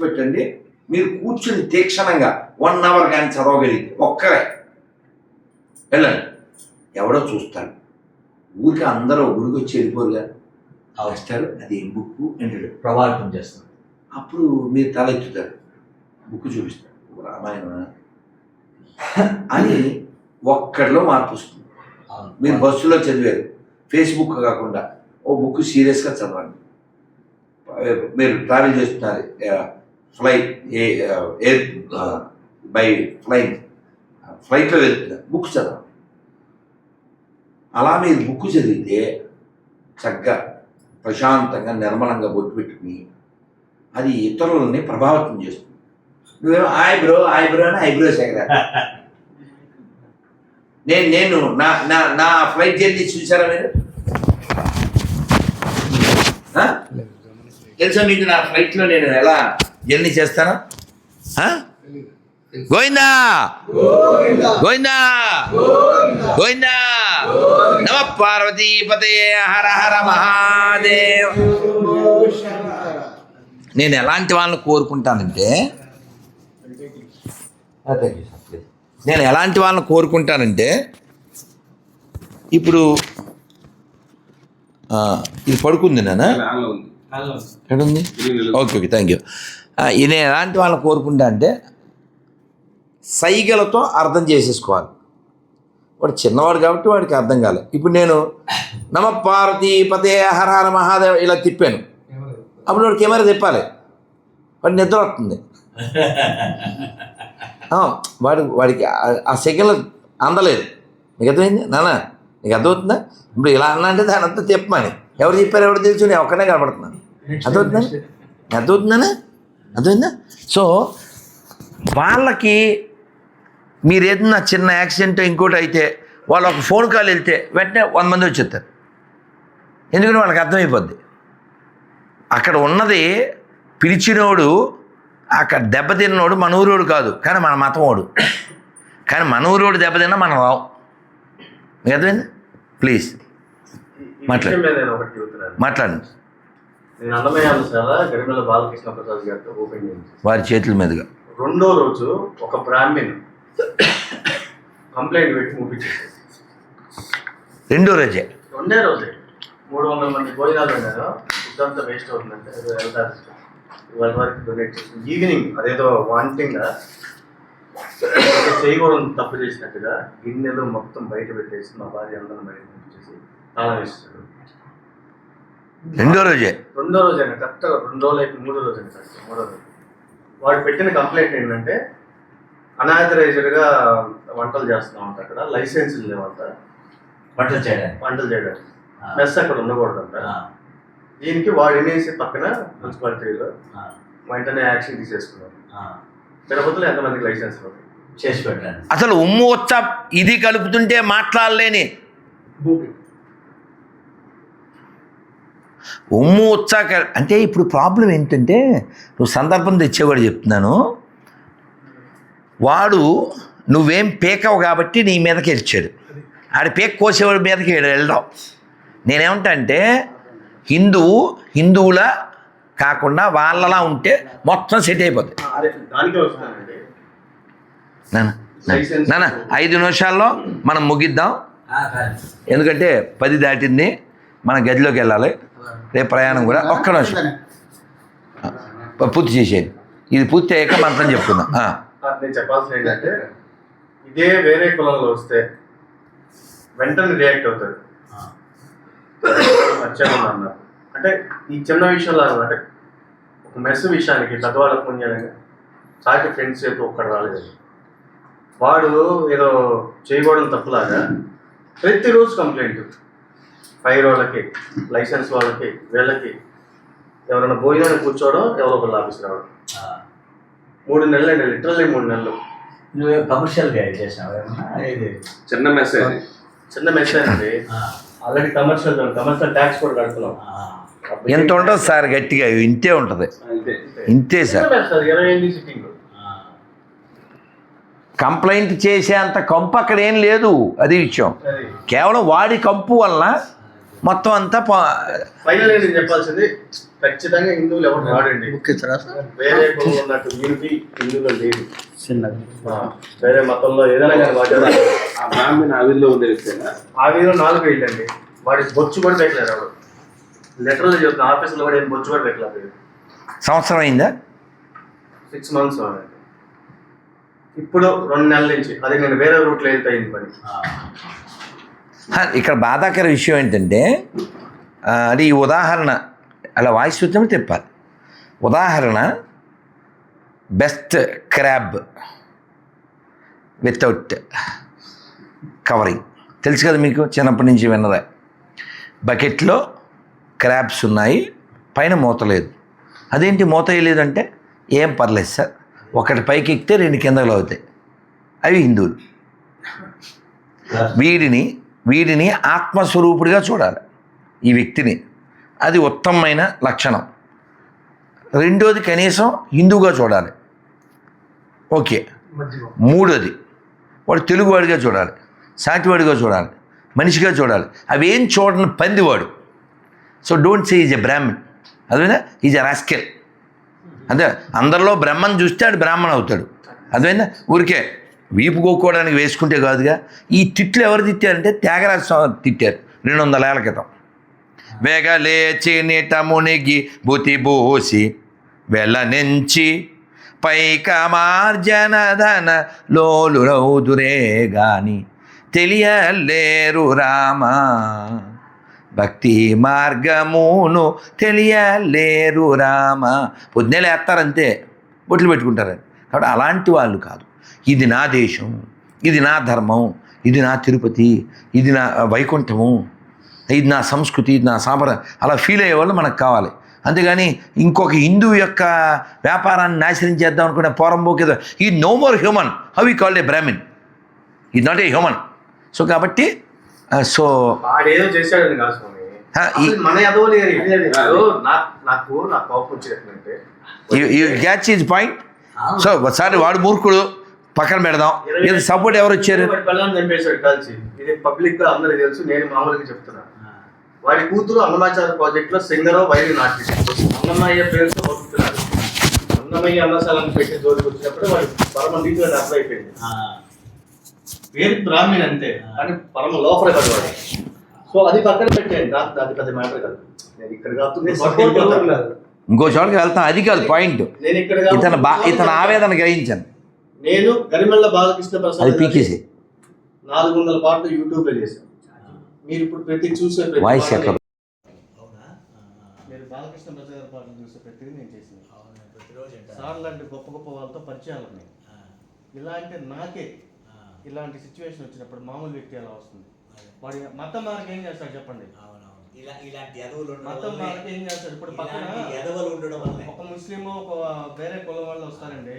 పెట్టండి మీరు కూర్చుని తీక్షణంగా వన్ అవర్ కానీ చదవగలిగితే ఒక్కరే వెళ్ళండి. ఎవడో చూస్తాడు. ఊరికి అందరూ గుడికి వచ్చి వెళ్ళిపోరుగా. వస్తారు అది ఏం బుక్ అంటాడు. ప్రభావితం చేస్తుంది. అప్పుడు మీరు తలెత్తుతారు బుక్ చూపిస్తారు. ఓ రామాయణమా? అని ఒక్కడిలో మార్పు వస్తుంది. మీరు బస్సులో చదివారు. ఫేస్బుక్ కాకుండా ఓ బుక్ సీరియస్గా చదవండి. మీరు ట్రావెల్ చేస్తున్నారు. ఫ్లైట్ ఎయిర్ బై ఫ్లైట్ ఫ్లైట్లో వెళ్తున్నారు బుక్ చదవండి అలా మీరు బుక్ చదివితే చక్కగా ప్రశాంతంగా నిర్మలంగా బొట్టు పెట్టుకుని అది ఇతరులని ప్రభావితం చేస్తుంది. నువ్వేమో ఐబ్రో ఐబ్రో అని ఐబ్రో ఎగరా నేను నేను నా నా నా ఫ్లైట్ జర్నీ చూసారా మీరు? తెలుసా మీకు నా ఫ్లైట్లో నేను ఎలా జర్నీ చేస్తాను? ఆ? గోవిందా! గోవిందా! గోవిందా! నమ పార్వతీపతే హర హర మహాదేవ్. నేను ఎలాంటి వాళ్ళని కోరుకుంటానంటే. నేను ఎలాంటి వాళ్ళని కోరుకుంటానంటే ఇప్పుడు ఇది పడుకుంది నానా ఉంది. ఎక్కడుంది? ఓకే ఓకే థ్యాంక్ యూ నేను ఎలాంటి వాళ్ళని కోరుకుంటా అంటే సైగలతో అర్థం చేసేసుకోవాలి. వాడు చిన్నవాడు కాబట్టి వాడికి అర్థం కాలే. ఇప్పుడు నేను నమ పార్వతీ పతే హర హర మహాదేవ ఇలా తిప్పాను. అప్పుడు వాడు కెమెరా తిప్పాలి. వాడు నిద్ర వస్తుంది. ఆ, వాడు వాడికి ఆ- ఆ సెకండ్ అందలేదు. నీకు అర్థమైంది నాన్న నీకు అర్థమవుతుందా ఇప్పుడు ఇలా అన్నా అంటే దాని అంతా తిప్పమని. ఎవరు చెప్పారు ఎవరు తెలుసు నేను ఒక్కనే కనపడుతున్నాను అర్థమవుతుందా? అర్థమవుతుందా? అర్థమైందా? సో వాళ్ళకి మీరు ఏదన్నా చిన్న యాక్సిడెంట్ ఇంకోటి అయితే వాళ్ళు ఒక ఫోన్ కాల్ వెళ్తే వెంటనే వంద మంది వచ్చేస్తారు. ఎందుకంటే వాళ్ళకి అర్థమైపోద్ది. అక్కడ ఉన్నది పిలిచినోడు అక్కడ దెబ్బతిన్నోడు మన ఊరోడు కాదు. కానీ మన మతమోడు కానీ మన ఊరోడు దెబ్బతిన్నా మనం రావు. మీకు అర్థమైంది? ప్లీజ్. మాట్లాడు. మాట్లాడండి. వారి చేతుల మీదుగా. రెండో రోజు ఒక బ్రాహ్మణ్ కంప్లైంట్ పెట్టి ముగించేసారు రెండో రోజే. రెండే రోజే. మూడు వందల మంది భోజనాలు ఉన్నారు ఫుడ్ అంతా వేస్ట్ అవుతుందంటే వాళ్ళ వరకు డొనేట్ ఈవినింగ్ అదేదో వాంటింగ్ చేయకూడదు తప్పు చేసినట్టుగా గిన్నెలు మొత్తం బయట పెట్టేసి మా భార్య అందరం బయట పంపించేసి తాళం రెండో రోజే. రెండో రోజు అయినా కరెక్ట్ రెండు రోజులు మూడో రోజు అయినా కరెక్ట్ మూడో రోజు. వాడు పెట్టిన కంప్లైంట్ ఏంటంటే అనాథరైజ్డ్గా వంటలు చేస్తున్నాం అంట అక్కడ లైసెన్స్ లేవంట బట్టలు చేయడానికి. వంటలు చేయడానికి. మెస్ అక్కడ ఉండకూడదంట. దీనికి వాడు వినేసి పక్కన మున్సిపాలిటీలో వెంటనే యాక్షన్ తీసేసుకున్నారు ఆ. తిరుపతిలో ఎంతమందికి లైసెన్స్ ఉంది? చేసి పెట్టండి అసలు ఉమ్ము వచ్చ ఇది కలుపుతుంటే మాట్లాడలేని. ఉమ్ము వచ్చాక అంటే ఇప్పుడు ప్రాబ్లం ఏంటంటే నువ్వు సందర్భం తెచ్చేవాడు చెప్తున్నాను. వాడు నువ్వేం పీకవు కాబట్టి నీ మీదకి ఇచ్చాడు ఆడ పీక కోసేవాడి మీదకి వెళ్ళడం. నేనేమంటా అంటే హిందువు హిందువుల కాకుండా వాళ్ళలా ఉంటే మొత్తం సెట్ License- నాన్న ఐదు నిమిషాల్లో మనం ముగిద్దాం. ఎందుకంటే పది దాటింది. మన గదిలోకి వెళ్ళాలి. రేపు ప్రయాణం కూడా ఒక్క నిమిషం. పూర్తి చేసేది ఇది పూర్తి అయ్యాక మంత్రం చెప్పుకుందాం నేను చెప్పాల్సిన ఏంటంటే ఇదే వేరే కులంలో వస్తే వెంటనే రియాక్ట్ అవుతాడు. మర్చిపోయింది అన్నారు. అంటే ఈ చిన్న విషయంలో అంటే ఒక మెస్ విషయానికి పెద్దవాళ్ళ పుణ్యాలుగా సాటి ఫ్రెండ్స్ చేత ఒక్కడు రాలేదు. వాడు ఏదో చేయకూడదు తప్పులాగా ప్రతిరోజు కంప్లైంట్ ఫైర్ వాళ్ళకి లైసెన్స్ వాళ్ళకి వీళ్ళకి ఎవరైనా భోజనానికి కూర్చోవడం ఎవరో ఒకళ్ళు ఆఫీస్ రావడం. మూడు నెలలు అండి లిటరల్లీ మూడు నెలలు. నువ్వు చేసినావు ఏమన్నా? ఇది. చిన్న మెసేజ్ చిన్న మెసేజ్ అండి. ఆల్రెడీ కమర్షియల్ కమర్షియల్ ట్యాక్స్ కూడా కడుతున్నాం. ఆ. ఎంత ఉంటుంది సార్ గట్టిగా? ఇంతే ఉంటుంది. అంతే. ఇంతే సార్. కంప్లైంట్ చేసేంత కంపు అక్కడ ఏం లేదు. అది విషయం. కేవలం వాడి కంపు వలన మొత్తం అంతా పా- ఫైనల్ నేను చెప్పాల్సింది ఖచ్చితంగా హిందువులు ఎవరు రాడండి వేరే కులం ఉన్నట్టు యూనిటీ హిందువులో లేదు ఆ, వేరే మతంలో ఏదైనా కానీ వాడు ఆ బ్రాహ్మణ ఆవిరిలో ఉండే వ్యక్తేనా? ఆ వీధిలో నాలుగు వెళ్ళండి వాడికి బొచ్చు కూడా పెట్టలేరు వాడు లెటర్లు చెప్తున్నా ఆఫీసులో కూడా ఏం బొచ్చు కూడా పెట్టలేదు. సంవత్సరం అయిందా? సిక్స్ మంత్స్ అవునండి ఇప్పుడు రెండు నెలల నుంచి అది నేను వేరే రూట్లో వెళ్తే అయింది పని. ఇక్కడ బాధాకర విషయం ఏంటంటే అది ఈ ఉదాహరణ అలా వాయిస్ వచ్చినప్పుడు చెప్పాలి. ఉదాహరణ బెస్ట్ క్రాబ్ వితౌట్ కవరింగ్. తెలుసు కదా మీకు చిన్నప్పటి నుంచి విన్నదే. బకెట్లో క్రాబ్స్ ఉన్నాయి పైన మూత లేదు. అదేంటి మూత వేయలేదంటే? ఏం పర్లేదు సార్. ఒకటి పైకి ఎక్కితే రెండు కిందలు అవుతాయి అవి హిందువులు. వీడిని వీడిని ఆత్మస్వరూపుడిగా చూడాలి. ఈ వ్యక్తిని. అది ఉత్తమమైన లక్షణం. రెండోది కనీసం హిందువుగా చూడాలి. ఓకే. మూడోది వాడు తెలుగువాడిగా చూడాలి. సాటివాడిగా చూడాలి. మనిషిగా చూడాలి. అవి ఏం చూడని పందివాడు. So don't say is a Brahman అదేనా? ఈజ్ ఎ రాస్కెల్ అదే అందరిలో బ్రహ్మను చూస్తే ఆడు బ్రాహ్మణ అవుతాడు అదేనా? ఊరికే వీపు కోక్కోవడానికి వేసుకుంటే కాదుగా ఈ తిట్లు ఎవరు తిట్టారంటే త్యాగరాజ స్వామి తిట్టారు రెండు వందల ఏళ్ళ క్రితం. వెగలేచి నిటమునిగి నీట మునిగి బుతి బూసి వెళ్ళనించి పైక మార్జనధన లోలు రౌదురే గాని తెలియలేరు రామా. భక్తి మార్గమును తెలియలేరు రామ. పొద్దునే లేస్తారంతే బొట్లు పెట్టుకుంటారు కాబట్టి అలాంటి వాళ్ళు కాదు. ఇది నా దేశం ఇది నా ధర్మం ఇది నా తిరుపతి ఇది నా వైకుంఠము ఇది నా సంస్కృతి ఇది నా సాంప్రదాయం అలా ఫీల్ అయ్యే వాళ్ళు మనకు కావాలి. అంతేగాని ఇంకొక హిందూ యొక్క వ్యాపారాన్ని నాశనం చేద్దాం అనుకునే పోరంబోకి he no more human how he called a Brahmin he not a human so కాబట్టి so you catch is point so ఒకసారి వాడు మూర్ఖుడు. పక్కన పెడదాం. ఇది సపోర్ట్ ఎవరు కలిసి ఇది పబ్లిక్గా అందరికి తెలుసు నేను మామూలుగా చెప్తున్నా. వాడి కూతురు అన్నమాచార ప్రాజెక్ట్లో సింగర్ వైలిన్ ఆర్టిస్ట్ అన్నమయ్య పేరుతో బతుకుతున్నాడు అన్నమయ్య అన్నశాలను పెట్టి జోలికి వచ్చినప్పుడు వాడి పరమ నీతిగా అర్థం అయిపోయింది. పేరు బ్రాహ్మణ్ అంతే కానీ పరమ లోపల కాదు వాడు. సో అది పక్కన పెట్టేయండి. అది పెద్ద మ్యాటర్ కాదు. నేను ఇక్కడ కాదు. ఇంకో చోటకి వెళ్తాం. అది కాదు పాయింట్ నేను ఇక్కడ ఇతను బా. ఇతను ఆవేదన గ్రహించాను. నేను గరిమెళ్ళ బాలకృష్ణ ప్రసాద్ పీకేసి. నాలుగు వందల పాటలు యూట్యూబ్లో చేశాను. మీరు ఇప్పుడు ప్రతి చూసే ప్రతి వాయిస్ పాటని- ఎక్కడ అవునా? మీరు బాలకృష్ణ ప్రసాద్ గారి పాటలు చూసే ప్రతిదీ నేను చేసింది అవును ప్రతిరోజు వింటాను. సార్ లాంటి గొప్ప గొప్ప వాళ్ళతో పరిచయాలు ఉన్నాయి. ఇలాంటి నాకే ఇలాంటి సిచ్యువేషన్ వచ్చినప్పుడు మామూలు వ్యక్తి ఎలా వస్తుంది. వాడి మతం మార్గం ఏం చేస్తాడు చెప్పండి? ఇలాంటి మతం మార్గం ఏం చేస్తాడు? ఇప్పుడు పక్కన ఇలాంటి ఎదవలు ఉండడం వల్లే ఒక ముస్లిం ఒక వేరే కులం వాళ్ళు వస్తారండి.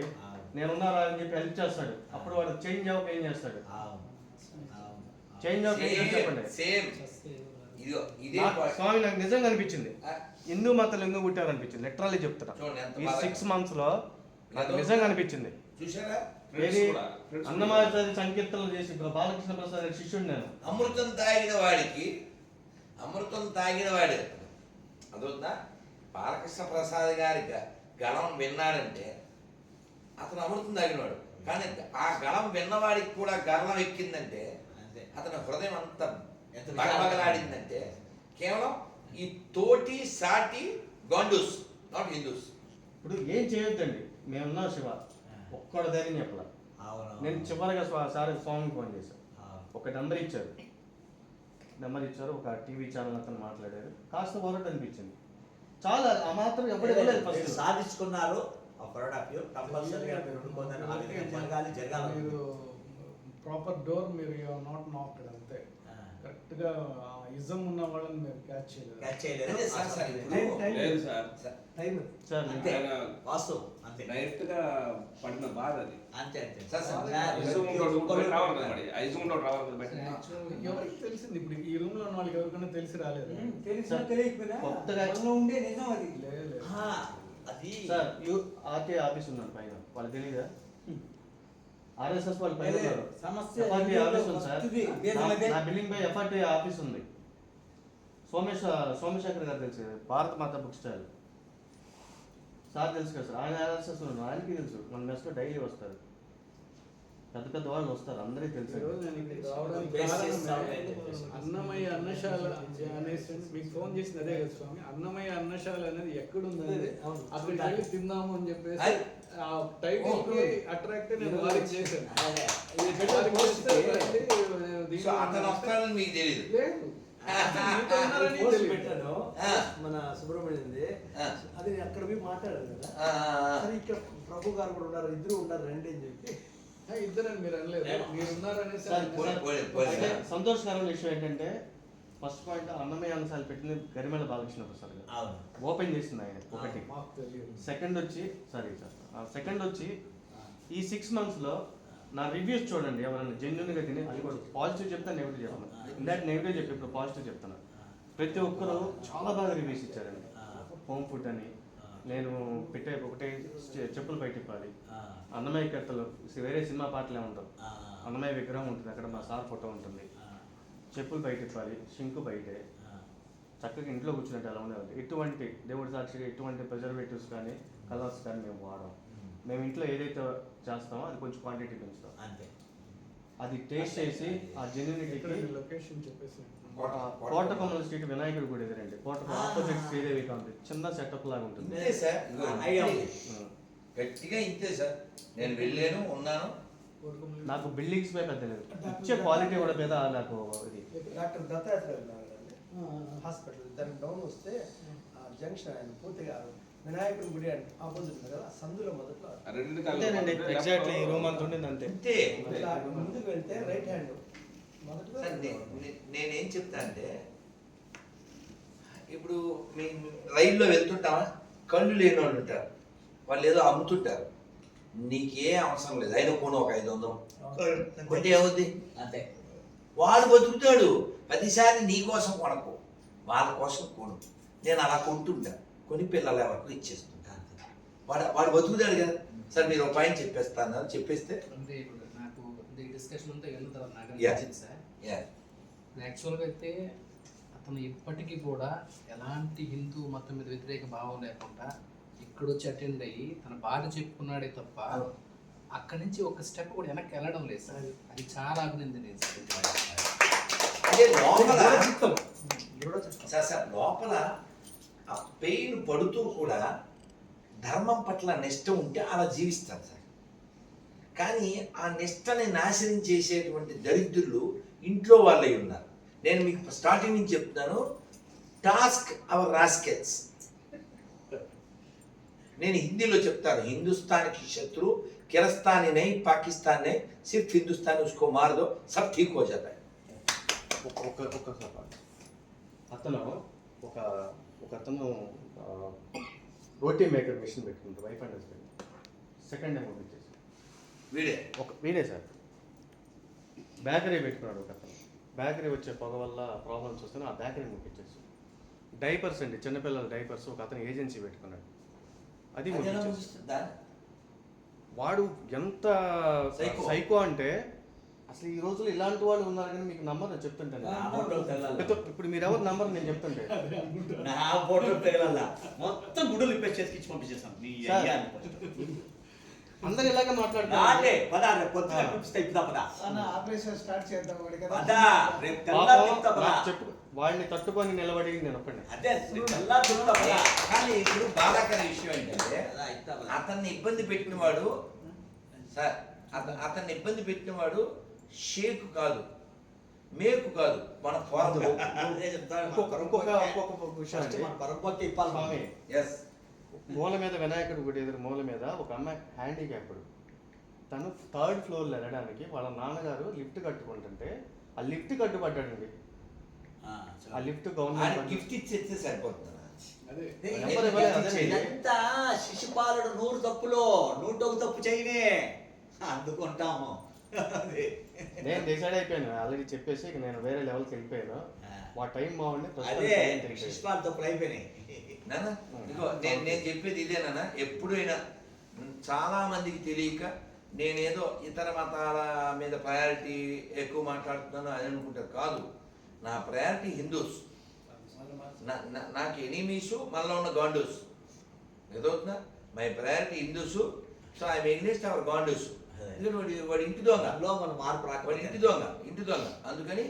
నేనున్నారా అని చెప్పి హెల్ప్ చేస్తాడు. అప్పుడు వాడు చేంజ్ అవ్వక ఏం చేస్తాడు. చేంజ్ అవ్వక ఏం చేస్తాడు చెప్పండి. సేమ్ ఇదిగో ఇదే నాకు- point. స్వామి నాకు నిజంగా అనిపించింది. హిందూ మతాలు ఎందుకు పుట్టారనిపించింది? లిటరల్లీ చెప్తున్నా. ఈ సిక్స్ మంత్స్లో నాకు నిజంగా అనిపించింది. అన్నమాచారి సంకీర్తనలు చేసి బాలకృష్ణ ప్రసాద్ శిష్యుడు నేను. అమృతం తాగిన వాడికి అమృతం తాగిన వాడు. అదొద్దా బాలకృష్ణ ప్రసాద్ గారి గ- గళం విన్నాడంటే అతను అమృతం తాగినవాడు. కానీ ఆ గళం విన్నవాడికి కూడా గర్వం ఎక్కిందంటే అంతే. అతని హృదయం అంత ఎంత బగబగలాడిందంటే కేవలం ఈ తోటి సాటి గండూస్ నాట్ హిందూస్. ఇప్పుడు ఏం చేయొద్దండి? మేమున్నాం శివ. ఒక్కడ ధైర్యం చెప్పాల. నేను చివరిగా సార్ స్వామికి ఫోన్ చేశాను. ఒక నెంబర్ ఇచ్చారు. నెంబర్ ఇచ్చారు. ఒక టీవీ ఛానల్ అతను మాట్లాడారు. కాస్త వరట్ అనిపించింది చాలా ఆ మాత్రం ఎవరు సాధించుకున్నారు? ఆ ప్రొడక్ట్ కంపల్సరీగా మీరు ఉండుకోదని ఆ విధంగా జరగాలి జరగాలి. మీరు ప్రాపర్ డోర్ మీరు నాట్ నాక్డ్ అంతే. కరెక్ట్గా ఇజం ఉన్న వాళ్ళని మీరు క్యాచ్ చేయలేదు క్యాచ్ చేయలేదు సార్ సార్ లేదు సార్. సార్ అంతే. ఆయన వాస్తవం. అంతే. డైరెక్ట్గా పడిన బాధ అది. అంతే అంతే. సార్, రావాలి కదా మరి. కదా ఎవరికి తెలిసింది? ఇప్పుడు ఈ రూమ్లో ఉన్న వాళ్ళకి ఎవరికైనా తెలిసి రాలేదు? తెలిసినా తెలియకపోయినా కొత్తగా- ఉండే నిజం అది. లేదు లేదు. ఆ, అది సార్ యూ ఆర్టీ ఆఫీస్ ఉన్నాడు పైన. వాళ్ళు తెలియదా ఆర్ఎస్ఎస్ వాళ్ళు పైన ఉన్నారు. సమస్య ఇండియాలో ఆఫీస్ ఉంది సార్. నా-. నా బిల్డింగ్ పై ఎఫ్ఆర్టీ ఆఫీస్ ఉంది. సోమేశ సోమశేఖర్ గారు తెలుసు కదా భారత మాత బుక్ స్టాల్. సార్ తెలుసు కదా సార్ ఆయన అనాలిసిస్ ఉన్నాడు ఆయనకి తెలుసు. మన మెస్లో డైలీ వస్తారు. పెద్ద పెద్ద వాళ్ళు వస్తారు అందరికీ తెలుసు. అన్నమయ్య అన్నశాల అనేసి మీకు ఫోన్ చేసింది అదే కదా స్వామి? అన్నమయ్య అన్నశాల అనేది ఎక్కడుంది అవును. అక్కడికి వెళ్ళి తిందాము అని చెప్పేసి. ఆ టైటిల్కి అట్రాక్ట్ నేను వారికి చేశాను. అతను వస్తాడని మీకు తెలియదు లేదు. పెట్టాను. మన సుబ్రహ్మణ్యంది. అది అక్కడ పోయి మాట్లాడారు కదా. ఇక్కడ ప్రభు గారు కూడా ఉన్నారు ఇద్దరు ఉన్నారు రండి అని చెప్పి. ఇద్దరని మీరు అనలేదు. మీరు ఉన్నారనేసి సంతోషకరమైన విషయం ఏంటంటే ఫస్ట్ పాయింట్ అన్నమయ్య అన్నసారి పెట్టింది గరిమెల బాలకృష్ణ ప్రసాద్ గారు. అవును. ఓపెన్ చేసింది ఆయన ఒకటి. సెకండ్ వచ్చి సారీ సార్. సెకండ్ వచ్చి ఈ సిక్స్ మంత్స్లో నా రివ్యూస్ చూడండి ఎవరైనా జెన్యున్గా తిని అది కూడా పాజిటివ్ చెప్తాను. నెగిటివ్ చెప్తాను ఇందాక నెగిటివ్ చెప్పి ఇప్పుడు పాజిటివ్ చెప్తాను ప్రతి ఒక్కరు చాలా బాగా రివ్యూస్ ఇచ్చారండి. హోమ్ ఫుడ్ అని నేను పెట్టే ఒకటే చెప్పులు బయట ఇవ్వాలి అన్నమయ్య కథలు వేరే సినిమా పాటలే ఉండవు అన్నమయ్య విగ్రహం ఉంటుంది అక్కడ మా సార్ ఫోటో ఉంటుంది. చెప్పులు బయట ఇవ్వాలి షింకు బయటే. చక్కగా ఇంట్లో కూర్చున్నట్టు ఎలా ఉండేది ఎటువంటి దేవుడి సాక్షిగా ఎటువంటి ప్రిజర్వేటివ్స్ కానీ కలర్స్ కానీ మేము వాడం. మేము ఇంట్లో ఏదైతే చేస్తామో అది కొంచెం క్వాంటిటీ పెంచుతాం. అంతే. అది టేస్ట్ చేసి ఆ ఇక్కడ జెన్యునిటీకి లొకేషన్ చెప్పేసి కోటకొమ్మల స్ట్రీట్ వినాయకుడు గుడి ఎదురండి. కోటకు ఆపోజిట్ శ్రీదేవి కాంప్లెక్స్ చిన్న సెటప్ లాగా ఉంటుంది. ఇంతే సార్. గట్టిగా ఇంతే సార్. నేను వెళ్ళాను ఉన్నాను. నాకు బిల్డింగ్స్ పై పెద్ద లేదు. ఇచ్చే క్వాలిటీ కూడా మీద నాకు ఇది. Doctor Dattatreya hospital. దానికి డౌన్ వస్తే ఆ జంక్షన్ ఆయన పూర్తిగా వినాయకుడి గుడి ఆపోజిట్ ఉంది కదా సందులో మొదట్లో అంతేనండి ఎగ్జాక్ట్లీ రూమ్ అంత ఉండింది ముందుకు వెళ్తే రైట్ హ్యాండ్ మొదటగా సార్ నే- నే- నేనేం చెప్తా అంటే ఇప్పుడు మీ రైల్లో వెళ్తుంటామా? కళ్ళు లేని వాళ్ళు ఉంటారు. వాళ్ళు ఏదో అమ్ముతుంటారు. నీకే అవసరం లేదు. అయినా కొను ఒక ఐదు వందలు. కొంటే ఏమవుద్ది అంతే. వాడు బతుకుతాడు. ప్రతిసారి నీ కోసం కొనకు. వాళ్ళ కోసం కొను. నేను అలా కొంటుంటా. కొని పిల్లల వరకు ఇచ్చేస్తుంటా వాడు వాడు బతుకుతాడు కదా. సార్ మీరు ఒక పాయింట్ చెప్పేస్తాను. చెప్పేస్తే అంటే ఇప్పుడు నాకు డిస్కషన్ అంతా విన్న తర్వాత నాకు సార్. యా యాక్చువల్గా అయితే అతను ఇప్పటికీ కూడా ఎలాంటి హిందూ మతం మీద వ్యతిరేక భావం లేకుండా ఇక్కడ వచ్చి అటెండ్ అయ్యి తన బాధ చెప్పుకున్నాడే తప్ప అక్కడి నుంచి ఒక స్టెప్ కూడా వెనక్కి వెళ్ళడం లేదు సార్. అది. చాలా అంటే లోపల లోపల ఆ పెయిన్ పడుతూ కూడా ధర్మం పట్ల నిష్ట ఉంటే అలా జీవిస్తారు సార్. కానీ ఆ నిష్టని నాశనం చేసేటువంటి దరిద్రులు ఇంట్లో వాళ్ళై ఉన్నారు. నేను మీకు స్టార్టింగ్ నుంచి చెప్తున్నాను. టాస్క్ అవర్ రాస్కెట్స్ నేను హిందీలో చెప్తాను. హిందుస్థాన్కి శత్రు కిరస్తాని నై పాకిస్తాన్ నై సిర్ఫ్ హిందుస్థాన్ ఉస్కో మారదో సబ్ ఠీక్ హో జాతా ఒక ఒక అతను ఒక ఒక అతను రోటీ మేకర్ మిషన్ పెట్టుకుంటారు wife and husband. Second time పంపించేసి వీడే? ఒక వీడే సార్. బేకరీ పెట్టుకున్నాడు ఒక అతను బేకరీ వచ్చే పొగ వల్ల ప్రాబ్లమ్స్ వస్తే ఆ బేకరీ ముట్టించేసి డైపర్స్ అండి చిన్నపిల్లల డైపర్స్ ఒక అతను ఏజెన్సీ పెట్టుకున్నాడు. అది? వాడు ఎంత. సైకో అంటే అసలు ఈ రోజుల్లో ఇలాంటి వాళ్ళు ఉన్నారు కానీ మీకు నమ్మరు నేను చెప్తుంటాను. ఇప్పుడు మీరు ఎవరు నమ్మరు నేను చెప్తుంటే? నా ఫోటో తెగలల్లా మొత్తం గుడ్డలు చేతికి ఇచ్చి పంపించేసాం నీ సార్. అందరు ఇలాగే మాట్లాడుతున్నారు. పదా రేపు పొద్దున పిలిపిస్తా ఇప్పుదా పదా. అన్న ఆపరేషన్ స్టార్ట్ చేద్దాం వాడి పదా రేపు చెప్పు. వాడిని తట్టుకొని నిలబడి నేను అదే పదా. కానీ ఇప్పుడు బాధాకర విషయం ఏంటంటే. అతన్ని ఇబ్బంది పెట్టినవాడు సార్ అత అతన్ని ఇబ్బంది పెట్టినవాడు షేక్ కాదు మేకు కాదు మన స్వామి. ఎస్ మూల మీద వినాయకుడు గుడి ఎదురు మూల మీద ఒక అమ్మాయి హ్యాండిక్యాప్డ్. తను థర్డ్ ఫ్లోర్ వెళ్ళడానికి వాళ్ళ నాన్నగారు లిఫ్ట్ కట్టుకుంటుంటే ఆ లిఫ్ట్ కట్టుబడ్డాడండి. ఆ, లిఫ్ట్ గవర్నమెంట్ గిఫ్ట్ ఇచ్చేస్తే సరిపోతుంది శిశుపాలుడు నూరు తప్పులో నూట ఒక తప్పు చేయనే. అందుకుంటాము. అదే. నేను డిసైడ్ అయిపోయాను. ఆల్రెడీ చెప్పేసి ఇక నేను వేరే లెవెల్కి వెళ్ళిపోయాను. ఆ. మా టైం నాన్న ఇదిగో నేను నేను చెప్పేది ఇదేనా ఎప్పుడైనా చాలా మందికి తెలియక నేనేదో ఇతర మతాల మీద ప్రయారిటీ ఎక్కువ మాట్లాడుతున్నాను అని అనుకుంటారు కాదు. నా ప్రయారిటీ హిందూస్ నాకు ఎనీమీసు మనలో ఉన్న గాండూస్ ఏదవుతుందా my priority Hindus so I against our గాండూస్ ఎందుకంటే వాడి వాడి ఇంటి దొంగ మన మార్పు వాడి ఇంటి దొంగ ఇంటి దొంగ. అందుకని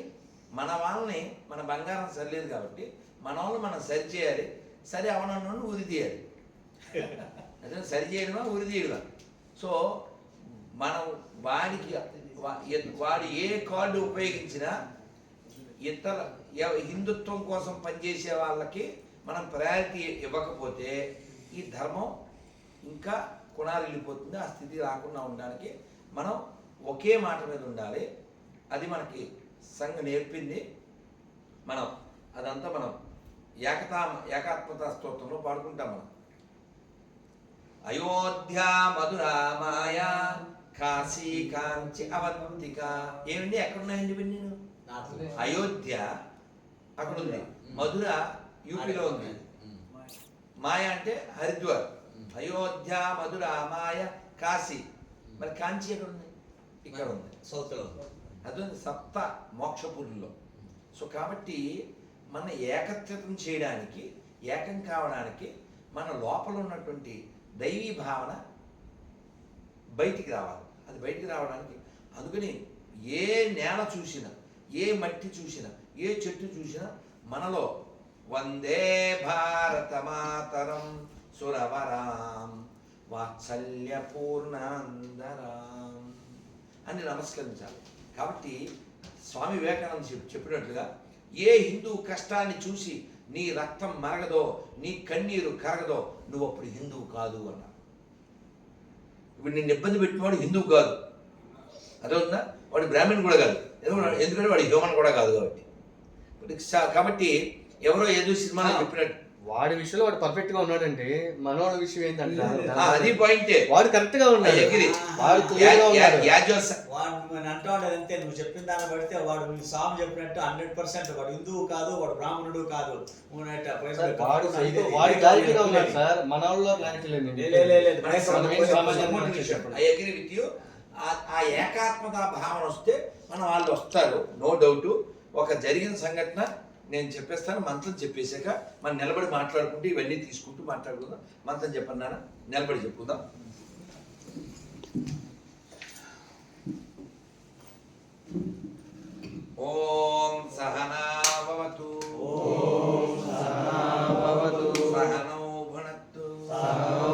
మన వాళ్ళని మన బంగారం సరిలేదు కాబట్టి మన వాళ్ళని మనం సరి చేయాలి సరి అవనన్ను ఉరి తీయాలి. అదే సరి చేయడమా ఉరి తీయడమా? సో మనం వాడికి వాడు ఏ కార్డు ఉపయోగించినా ఇతర హిందుత్వం కోసం పనిచేసే వాళ్ళకి మనం ప్రయారిటీ ఇవ్వకపోతే ఈ ధర్మం ఇంకా కొనారిల్లిపోతుంది ఆ స్థితి రాకుండా ఉండడానికి మనం ఒకే మాట మీద ఉండాలి. అది మనకి సంఘ నేర్పింది. మనం అదంతా మనం ఏకతా ఏకాత్మతా స్తోత్రంలో పాడుకుంటాం మనం. అయోధ్య మధుర మాయా కాశీ కాంచి అవంతిక. ఏమండి ఎక్కడున్నాయండి నేను అయోధ్య అక్కడ ఉంది మధుర యూపీలో ఉంది. మాయ అంటే హరిద్వార్. అయోధ్య మధురామాయ కాశీ మరి కాంచి ఎక్కడ ఉంది ఇక్కడ ఉంది సౌత్లో అది ఉంది సప్త మోక్షపురుల్లో సో కాబట్టి మన ఏకత్రితం చేయడానికి ఏకం కావడానికి మన లోపల ఉన్నటువంటి దైవీ భావన బయటికి రావాలి అది బయటికి రావడానికి అందుకని ఏ నేల చూసినా ఏ మట్టి చూసినా ఏ చెట్టు చూసినా మనలో వందే భారత మాతరం సురవరాం వాత్సల్య పూర్ణాందరాం అని నమస్కరించాలి. కాబట్టి స్వామి వివేకానంద చెప్- చెప్పినట్లుగా ఏ హిందూ కష్టాన్ని చూసి నీ రక్తం మరగదో నీ కన్నీరు కరగదో నువ్వు అప్పుడు హిందువు కాదు అన్నా ఇప్పుడు నిన్ను ఇబ్బంది పెట్టినవాడు హిందువు కాదు. అదవుతుందా వాడు బ్రాహ్మణ్ కూడా కాదు. ఎందుకంటే వాడు హ్యూమన్ కూడా కాదు కాబట్టి. కాబట్టి ఎవరో ఏదో సినిమాలో చెప్పినట్టు వాడి విషయంలో వాడు పర్ఫెక్ట్గా ఉన్నాడంటే మనోడి విషయం ఏంటంటే అది పాయింటే వాడు కరెక్ట్గా ఉన్నాడు. వాడు క్లియర్గా ఉన్నాడు. వాడు అంతే. నువ్వు చెప్పిన దాన్ని బడితే వాడు నీ స్వామి చెప్పినట్టు హండ్రెడ్ పర్సెంట్ వాడు హిందువు కాదు వాడు బ్రాహ్మణుడు కాదు. వాడు వాడు ఇది క్లారిటీగా ఉన్నాడు. సార్. మన వాళ్ళలో క్లారిటీ లేదు with you. ఆ- ఆ ఏకాత్మత భావన వస్తే మన వాళ్ళు వస్తారు. నో డౌట్ ఒక జరిగిన సంఘటన నేను చెప్పేస్తాను మంత్రం చెప్పేశాక మనం నిలబడి మాట్లాడుకుంటూ ఇవన్నీ తీసుకుంటూ మాట్లాడుకుందాం. మంత్రం చెప్పండి నాన్న నిలబడి చెప్పుకుందాం. ఓం సహనావతు ఓం సహనావతు సహనౌ భునత్తు సహనౌ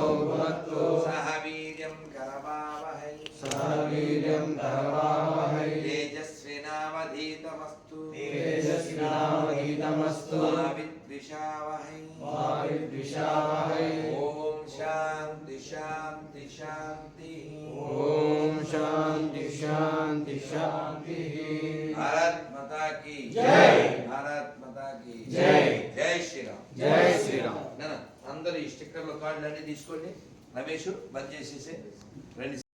రమేష్ బంద్ చేసేసి రండి